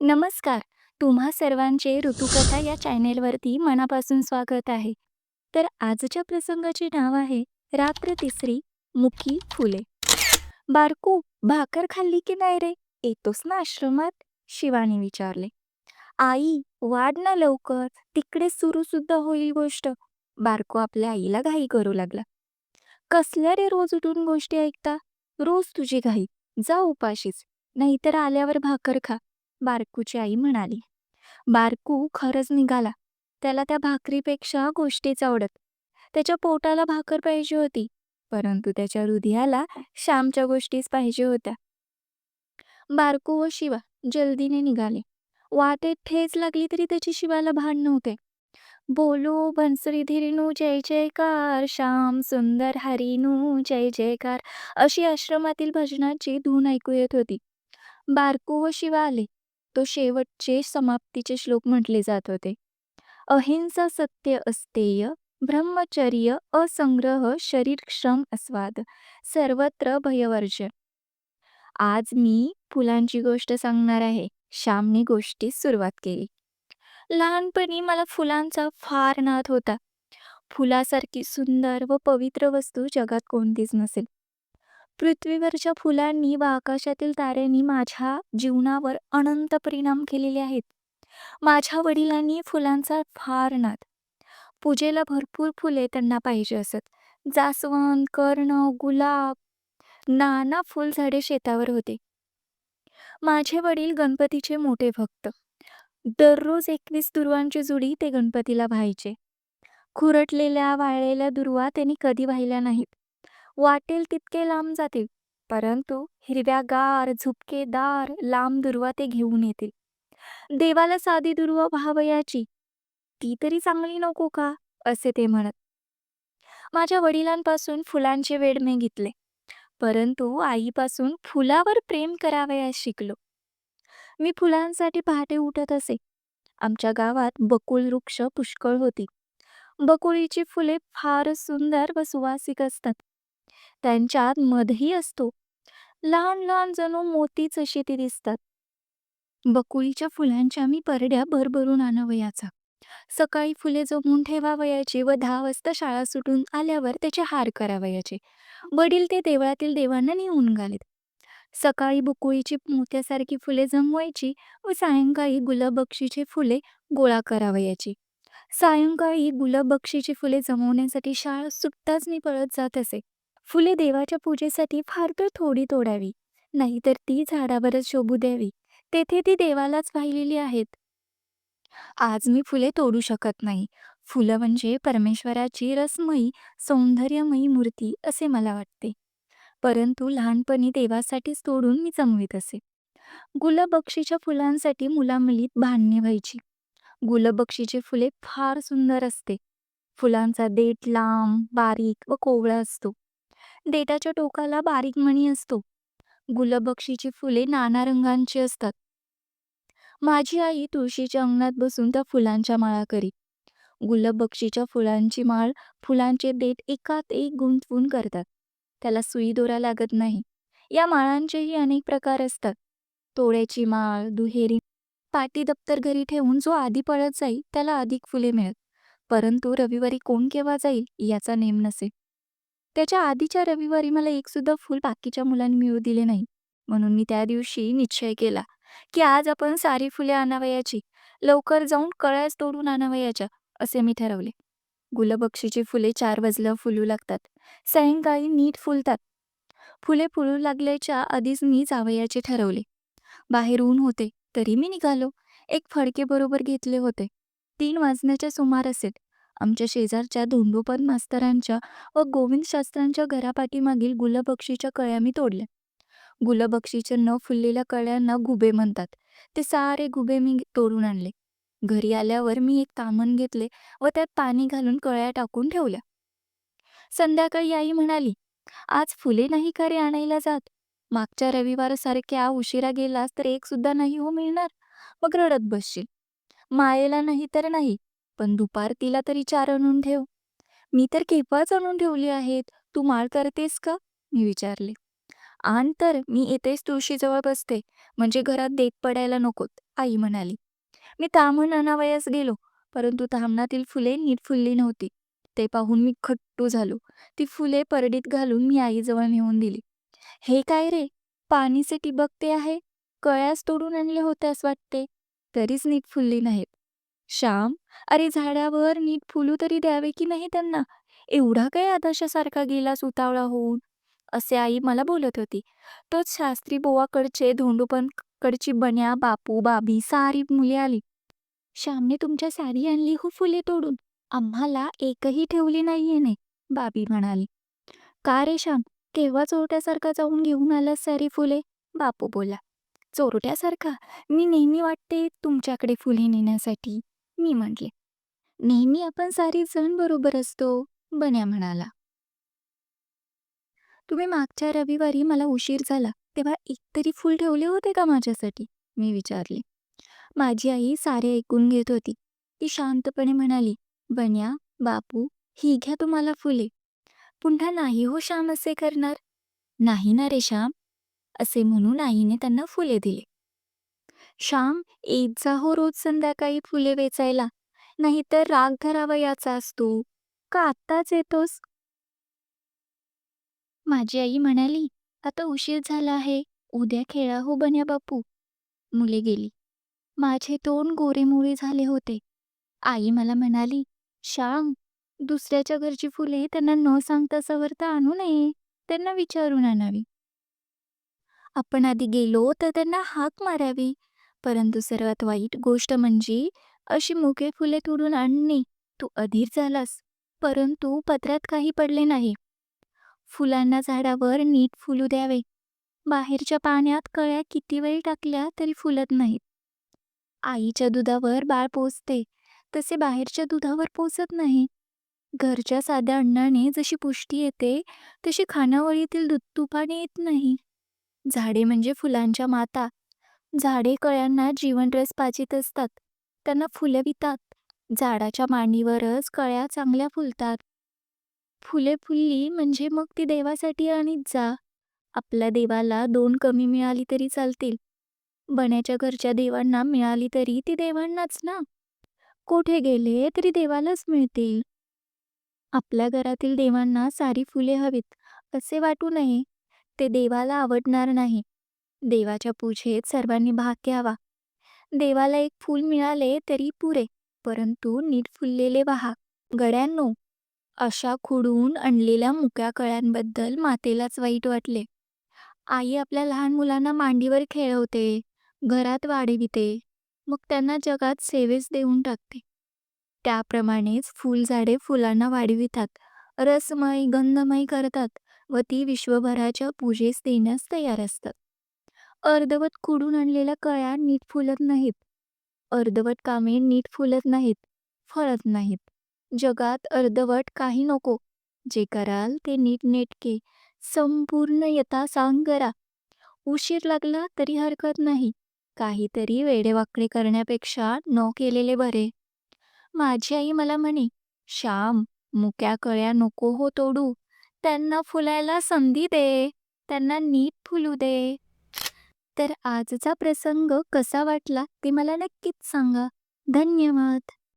नमस्कार. तुम्हा सर्वांचे ऋतुकथा या चॅनेलवरती मनापासून स्वागत आहे. तर आजच्या प्रसंगाचे नाव आहे रात्र तिसरी मुखी फुले. बारकू, भाकर खाल्ली की नाही रे? येतोस ना आश्रमात? शिवानी विचारले. आई, वाढ ना लवकर. तिकडे सुरू सुद्धा होईल गोष्ट. बारको आपल्या आईला घाई करू लागला. कसल्या रे रोज उठून गोष्टी ऐकता? रोज तुझी घाई. जा उपाशीच. नाहीतर आल्यावर भाकर खा. बारकूची आई म्हणाली. बारकू खरंच निघाला. त्याला त्या भाकरीपेक्षा गोष्टीच आवडत. त्याच्या पोटाला भाकर पाहिजे होती, परंतु त्याच्या हृदयाला श्यामच्या गोष्टीच पाहिजे होत्या. बारकू व शिवा जल्दीने निघाले. वाटेत ठेच लागली तरी त्याची शिवाला भान नव्हते. बोलो बनसरी धीरिनू जय जयकार श्याम सुंदर हरिनू जय जयकार अशी आश्रमातील भजनाची धून ऐकू येत होती. बारकू व शिवा आले. तो शेवटचे समाप्तीचे श्लोक म्हटले जात होते. अहिंसा सत्य अस्तेय ब्रह्मचर्य असंग्रह शरीर श्रम अस्वाद सर्वत्र भयवर्ज आज मी फुलांची गोष्ट सांगणार आहे. श्यामने गोष्टीस सुरुवात केली. लहानपणी मला फुलांचा फार नाद होता. फुलासारखी सुंदर व पवित्र वस्तू जगात कोणतीच नसेल. पृथ्वीवरच्या फुलांनी व आकाशातील ताऱ्यांनी माझ्या जीवनावर अनंत परिणाम केलेले आहेत. माझ्या वडिलांनी फुलांचा फार नाद. पूजेला भरपूर फुले त्यांना पाहिजे असत. जास्वंद, कर्ण, गुलाब, नाना फुलझाडे शेतावर होते. माझे वडील गणपतीचे मोठे भक्त. दररोज एकवीस दुर्वांची जुडी ते गणपतीला व्हायचे. खुरटलेल्या वाळलेल्या दुर्वा त्यांनी कधी वाहिल्या नाहीत. वाटेल तितके लांब जातील, परंतु हिरव्यागार, झुपकेदार, लांब दुर्वा ते घेऊन येतील. देवाला साधी दुर्वा व्हावयाची, ती तरी चांगली नको का? असे ते म्हणत. माझ्या वडिलांपासून फुलांचे वेड मी घेतले, परंतु आईपासून फुलावर प्रेम करावयास शिकलो. मी फुलांसाठी पहाटे उठत असे. आमच्या गावात बकुळ वृक्ष पुष्कळ होती. बकुळीची फुले फार सुंदर व सुवासिक असतात. त्यांच्यात मधही असतो. लहान लहान जणू मोतीच अशी ती दिसतात. बकुळीच्या फुलांच्या मी परड्या भरभरून आणावयाचा. सकाळी फुले जमून ठेवावयाची व दहा वाजता शाळा सुटून आल्यावर त्याचे हार करावयाचे. वडील ते देवळातील देवांना नेऊन घालीत. सकाळी बकुळीची मोत्यासारखी फुले जमवायची व सायंकाळी गुलाबबक्षीची फुले गोळा करावयाची. सायंकाळी गुलाबक्षीची फुले जमवण्यासाठी शाळा सुटताच मी पळत जात असे. फुले देवाच्या पूजेसाठी फार तर थोडी तोडावी, नाहीतर ती झाडावरच शोभू द्यावी. तेथे ती देवालाच वाहिलेली आहेत. आज मी फुले तोडू शकत नाही. फुलं म्हणजे परमेश्वराची रसमयी, सौंदर्यमयी मूर्ती असे मला वाटते. परंतु लहानपणी देवासाठीच तोडून मी जमवीत असे. गुलबक्षीच्या फुलांसाठी मुलामुलीत भांडणे व्हायची. गुलबक्षीची फुले फार सुंदर असते. फुलांचा देठ लांब, बारीक व कोवळा असतो. देठाच्या टोकाला बारीक मणी असतो. गुलबक्षीची फुले नाना रंगांची असतात. माझी आई तुळशीच्या अंगणात बसून त्या फुलांच्या माळा करी. गुलबक्षीच्या फुलांची माळ फुलांचे देठ एकात एक गुंतवून करतात. त्याला सुई दोरा लागत नाही. या माळांचेही अनेक प्रकार असतात. तोड्याची माळ, दुहेरी पाटी दप्तर घरी ठेवून जो आधी पळत जाईल त्याला अधिक फुले मिळत. परंतु रविवारी कोण केव्हा जाईल याचा नेम नसे. त्याच्या आधीच्या रविवारी मला एक सुद्धा फूल बाकीच्या मुलांनी मिळू दिले नाही. म्हणून मी त्या दिवशी निश्चय केला की आज आपण सारी फुले आणावयाची. लवकर जाऊन कळ्याच तोडून आणावयाच्या असे मी ठरवले. गुलबक्षीची फुले चार वाजलं फुलू लागतात. सायंकाळी नीट फुलतात. फुले फुलू लागल्याच्या आधीच मी जावयाचे ठरवले. बाहेर ऊन होते तरी मी निघालो. एक फडके बरोबर घेतले होते. तीन वाजण्याच्या सुमार असेल. आमच्या शेजारच्या धोंडोपंत मास्तरांच्या व गोविंद शास्त्रांच्या घरापाठीमागील गुलबक्षीच्या कळ्या मी तोडल्या. गुलबक्षीच्या न फुललेल्या कळ्यांना गुबे म्हणतात. ते सारे गुबे मी तोडून आणले. घरी आल्यावर मी एक तामण घेतले व त्यात पाणी घालून कळ्या टाकून ठेवल्या. संध्याकाळी आई म्हणाली, आज फुले नाही का रे आणायला जात? मागच्या रविवारसारख्या उशिरा गेलास तर एक सुद्धा नाही हो मिळणार. मग रडत बसशील. मायेला नाही तर नाही, पण दुपार तिला तरी चार आणून ठेव. मी तर केव्हाच आणून ठेवली आहेत. तू माळ करतेस का? मी विचारले. आण तर मी येतेच तुळशीजवळ बसते. म्हणजे घरात देत पडायला नकोत आई म्हणाली. मी थांबून अनावयास गेलो परंतु थांबणातील फुले नीट फुलली नव्हती. ते पाहून मी खट्टू झालो. ती फुले परडीत घालून मी आईजवळ नेऊन दिली. हे काय रे? पाणीचे टिबकते आहे? कळ्यास तोडून आणले होते असं वाटते. तरीच नीट फुलली नाहीत. श्याम अरे झाडावर नीट फुलू तरी द्यावे की नाही त्यांना? एवढा काय आदर्शासारखा गेला सुतावळा होऊन? असे आई मला बोलत होती. तोच शास्त्री बोवाकडचे धोंडूपणकडची बन्या बापू बाबी सारी मुले आली. श्यामने तुमच्या साडी आणली हो फुले तोडून? आम्हाला एकही ठेवली नाहीये ने बाबी म्हणाली. का रे श्याम? केव्हा चोरट्यासारखा जाऊन घेऊन आलास सारी फुले? बापू बोला. चोरट्यासारखा? मी नेहमी वाटते तुमच्याकडे फुले नेण्यासाठी. मी म्हटले नेहमी आपण सारी जण बरोबर असतो बन्या म्हणाला. तुम्ही मागच्या रविवारी मला उशीर झाला तेव्हा एकतरी फुल ठेवले होते का माझ्यासाठी? मी विचारले. माझी आई सारे ऐकून घेत होती. ती शांतपणे म्हणाली बन्या बापू ही घ्या तुम्हाला फुले. पुन्हा नाही हो श्याम असे करणार. नाही ना रे श्याम असे म्हणून आईने त्यांना फुले दिले. श्याम येत जा हो रोज संध्याकाळी फुले वेचायला. नाहीतर राग धरावा याचा असतो. का आत्ताच येतोस? माझी आई म्हणाली आता उशीर झाला आहे. उद्या खेळा हो बन्या बापू. मुले गेली. माझे तोंड गोरेमोळे झाले होते. आई मला म्हणाली श्याम दुसऱ्याच्या घरची फुले त्यांना न सांगता सवरता आणू नये. त्यांना विचारून आणावी. आपण आधी गेलो तर त्यांना हाक मारावी. परंतु सर्वात वाईट गोष्ट म्हणजे अशी मुके फुले तोडून आणणे. तू अधीर झालास परंतु पत्रात काही पडले नाही. फुलांना झाडावर नीट फुलू द्यावे. बाहेरच्या पाण्यात कळ्या किती वेळ टाकल्या तरी फुलत नाहीत. आईच्या दुधावर बाळ पोचते तसे बाहेरच्या दुधावर पोचत नाही. घरच्या साध्या अन्नाने जशी पुष्टी येते तशी खानावळीतील दूध तुपाने येत नाही. झाडे म्हणजे फुलांच्या माता झाडे कळ्यांना जीवनरस पाचित असतात. त्यांना फुले वितात. झाडाच्या मांडीवरच कळ्या चांगल्या फुलतात. फुले फुलली म्हणजे मग ती देवासाठी आणीत जा. आपल्या देवाला दोन कमी मिळाली तरी चालतील. बन्याच्या घरच्या देवांना मिळाली तरी ती देवांनाच ना? कोठे गेले तरी देवालाच मिळतील. आपल्या घरातील देवांना सारी फुले हवीत. असे वाटू नये. ते देवाला आवडणार नाही. देवाच्या पूजेत सर्वांनी भाग घ्यावा. देवाला एक फूल मिळाले तरी पुरे परंतु नीट फुललेले वाहा गड्यांनो अशा खुडून आणलेल्या मुक्या कळ्यांबद्दल मातेलाच वाईट वाटले. आई आपल्या लहान मुलांना मांडीवर खेळवते घरात वाढविते मग त्यांना जगात सेवेस देऊन टाकते. त्याप्रमाणेच फुलझाडे फुलांना वाढवितात रसमय गंधमय करतात व ती विश्वभराच्या पूजेस देण्यास तयार असतात. अर्धवट खुडून आणलेल्या कळ्या नीट फुलत नाहीत. अर्धवट कामे नीट फुलत नाहीत फळत नाहीत. जगात अर्धवट काही नको. जे कराल ते नीटनेटके संपूर्ण यथा सांग करा उशीर लागला तरी हरकत नाही. काहीतरी वेडेवाकडे करण्यापेक्षा न केलेले बरे. माझी आई मला म्हणे श्याम मुक्या कळ्या नको हो तोडू. त्यांना फुलायला संधी दे. त्यांना नीट फुलू दे. तर आजचा प्रसंग कसा वाटला ते मला नक्कीच सांगा. धन्यवाद.